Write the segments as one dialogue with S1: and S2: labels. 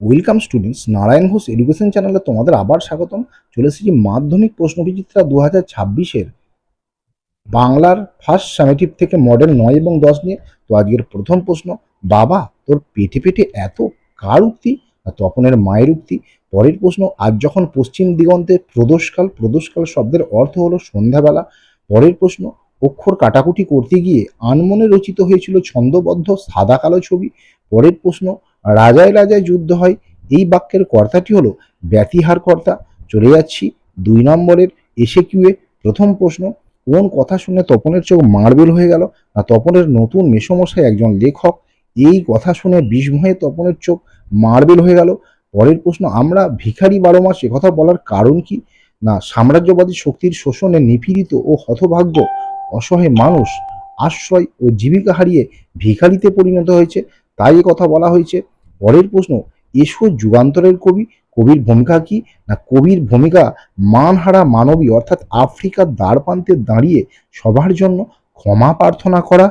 S1: Welcome students Narayan Ghosh education চ্যানেলে তোমাদের আবার স্বাগতম। চলে এসেছি মাধ্যমিক প্রশ্নবিচিত্রা দু হাজার ছাব্বিশের বাংলার ফার্স্ট সামেটিভ থেকে মডেল নয় এবং দশ নিয়ে। তো আজকের প্রথম প্রশ্ন, বাবা, তোর পেটে পেটে এত কার উক্তি আর তপনের মায়ের উক্তি? পরের প্রশ্ন, আজ যখন পশ্চিম দিগন্তে প্রদোষকাল প্রদোষকাল শব্দের অর্থ হলো সন্ধ্যাবেলা। পরের প্রশ্ন, অক্ষর কাটাকুটি করতে গিয়ে আনমনে রচিত হয়েছিল ছন্দবদ্ধ সাদা কালো ছবি। পরের প্রশ্ন রাজায় রাজায় যুদ্ধ হয়। এই বাক্যের কর্তাটি হলো ব্যতিহার কর্তা চলে যাচ্ছি দুই নম্বরের এসে কিউয়ে প্রথম প্রশ্ন, কোন কথা শুনে তপনের চোখ মার্বেল হয়ে গেল? না, তপনের নতুন মেসমশাই একজন লেখক। এই কথা শুনে বিস্ময়ে তপনের চোখ মার্বেল হয়ে গেল। পরের প্রশ্ন, আমরা ভিখারি বারো মাস কথা বলার কারণ কি? না, সাম্রাজ্যবাদী শক্তির শোষণে নিপীড়িত ও হতভাগ্য, অসহায় মানুষ আশ্রয় ও জীবিকা হারিয়ে ভিখারিতে পরিণত হয়েছে। তাই এ কথা বলা হয়েছে। পরের প্রশ্ন, এসো যুগান্তরের কবি, কবির ভূমিকা কি? না কবির ভূমিকা মানহারা মানবী, অর্থাৎ আফ্রিকার দ্বারপ্রান্তে দাঁড়িয়ে সবার জন্য ক্ষমা প্রার্থনা করা?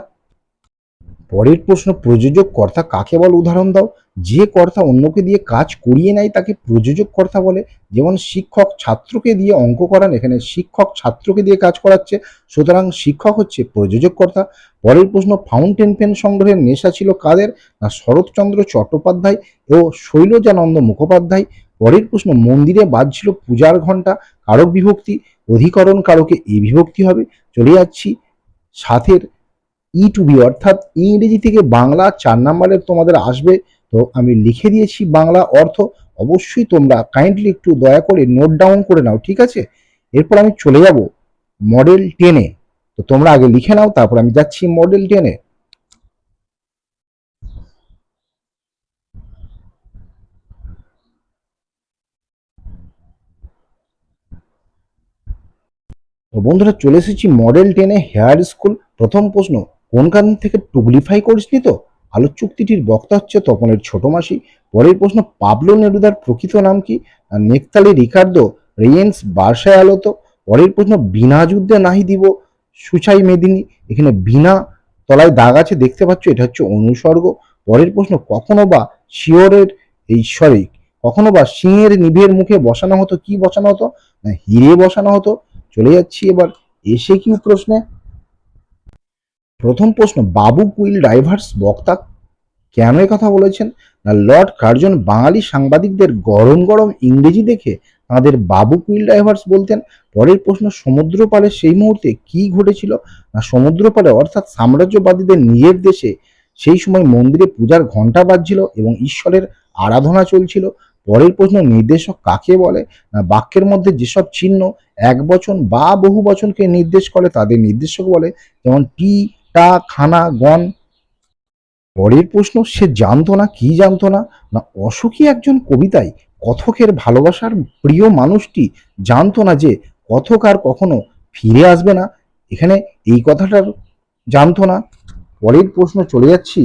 S1: পরের প্রশ্ন প্রযোজক কর্তা কাকে বল উদাহরণ দাও? যে কর্তা অন্যকে দিয়ে কাজ করিয়ে নেয় তাকে প্রযোজক কর্তা বলে। যেমন শিক্ষক ছাত্রকে দিয়ে অঙ্ক করান, এখানে শিক্ষক ছাত্রকে দিয়ে কাজ করাচ্ছে। সুতরাং শিক্ষক হচ্ছে প্রযোজক কর্তা পরের প্রশ্ন, ফাউন্টেন পেন সংগ্রহের নেশা ছিল কাদের? না শরৎচন্দ্র চট্টোপাধ্যায় ও শৈলজানন্দ মুখোপাধ্যায়? পরের প্রশ্ন, মন্দিরে বাজছিল পূজার ঘণ্টা কারক বিভক্তি? অধিকরণ কারকে এই বিভক্তি হবে? চলে যাচ্ছি সাথের ই টু বি অর্থাৎ ইংরেজি থেকে বাংলা চার নাম্বারের তোমাদের আসবে। তো আমি লিখে দিয়েছি বাংলা অর্থ। অবশ্যই তোমরা কাইন্ডলি একটু দয়া করে নোট ডাউন করে নাও, ঠিক আছে? এরপর আমি চলে যাব মডেল টেনে তো তোমরা আগে লিখে নাও, তারপর আমি যাচ্ছি মডেল টেনে তো বন্ধুরা চলে এসেছি মডেল টেনে হেয়ার স্কুল প্রথম প্রশ্ন কোন কারণ থেকে টুগলিফাই করিসনি তো? আলোচ চুক্তিটির বক্তা হচ্ছে তপনের ছোট মাসি। পরের প্রশ্ন, পাবলো নেরুদার প্রকৃত নাম কি? Neftali Ricardo, Reyes Basoalto. পরের প্রশ্ন, বিনা যুদ্ধে নাহি দিব সুচাই মেদিনী। এখানে বিনা তলায় দাগ আছে, দেখতে পাচ্ছ, এটা হচ্ছে অনুসর্গ। পরের প্রশ্ন, কখনো বা শিওরের এই সরি, কখনো বা সিংহের নিভের মুখে বসানো হতো, কি বসানো হতো? হিরে বসানো হতো। চলে যাচ্ছি এবার, এসে কিউ প্রশ্নে? প্রথম প্রশ্ন, বাবু কুইল ডাইভার্স বক্তা কেন কথা বলেছেন? না, লর্ড কার্জন বাঙালি সাংবাদিকদের গরম গরম ইংরেজি দেখে তাঁদের বাবু কুইল ড্রাইভার্স বলতেন? পরের প্রশ্ন সমুদ্র পাড়ে সেই মুহূর্তে কি ঘটেছিল? না সমুদ্র অর্থাৎ সাম্রাজ্যবাদীদের নিজের দেশে সেই সময় মন্দিরে পূজার ঘণ্টা বাজছিল এবং ঈশ্বরের আরাধনা চলছিল। পরের প্রশ্ন, নির্দেশক কাকে বলে? না, বাক্যের মধ্যে যেসব চিহ্ন এক বচন বা বহু বচনকে নির্দেশ করে তাদের নির্দেশক বলে? যেমন টি টা, খানা, গণ। পরের প্রশ্ন, সে জানতো না, কি জানতো না? না অসুখী একজন কবিতায় কথকের ভালোবাসার প্রিয় মানুষটি জানতো না যে কথক আর কখনো ফিরে আসবে না। এখানে এই কথাটার জানতো না। পরের প্রশ্ন চলে যাচ্ছি।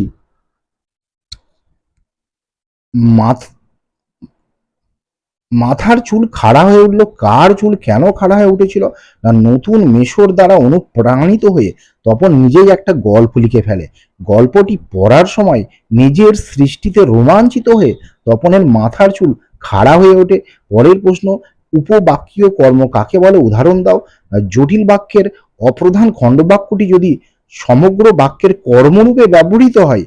S1: মাথার চুল খাড়া হয়ে উঠল। কার চুল কেন খাড়া হয়ে উঠেছিল? না, নতুন মেশোর দ্বারা অনুপ্রাণিত হয়ে তপন নিজেই একটা গল্প লিখে ফেলে। গল্পটি পড়ার সময় নিজের সৃষ্টিতে রোমাঞ্চিত হয়ে তপনের মাথার চুল খাড়া হয়ে ওঠে। পরের প্রশ্ন, উপবাক্যীয় কর্ম কাকে বলে? উদাহরণ দাও। জটিল বাক্যের অপ্রধান খণ্ডবাক্যটি যদি সমগ্র বাক্যের কর্মরূপে ব্যবহৃত হয়,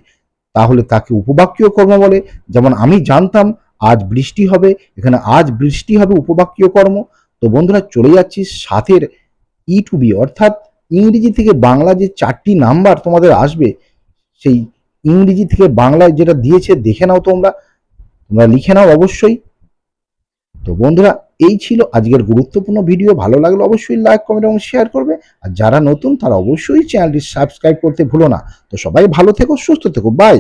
S1: তাহলে তাকে উপবাক্যীয় কর্ম বলে। যেমন, আমি জানতাম আজ বৃষ্টি হবে, এখানে আজ বৃষ্টি হবে উপবাক্যীয় কর্ম। তো বন্ধুরা, চলে যাচ্ছি সাথের ই টু বি অর্থাৎ ইংরেজি থেকে বাংলা যে চারটি নাম্বার তোমাদের আসবে, সেই ইংরেজি থেকে বাংলায় যেটা দিয়েছে, দেখে নাও তোমরা। তোমরা লিখে নাও অবশ্যই। তো বন্ধুরা, এই ছিল আজকের গুরুত্বপূর্ণ ভিডিও। ভালো লাগলে অবশ্যই লাইক, কমেন্ট এবং শেয়ার করবে। আর যারা নতুন, তারা অবশ্যই চ্যানেলটি সাবস্ক্রাইব করতে ভুলো না। তো সবাই ভালো থেকো, সুস্থ থেকো। বাই।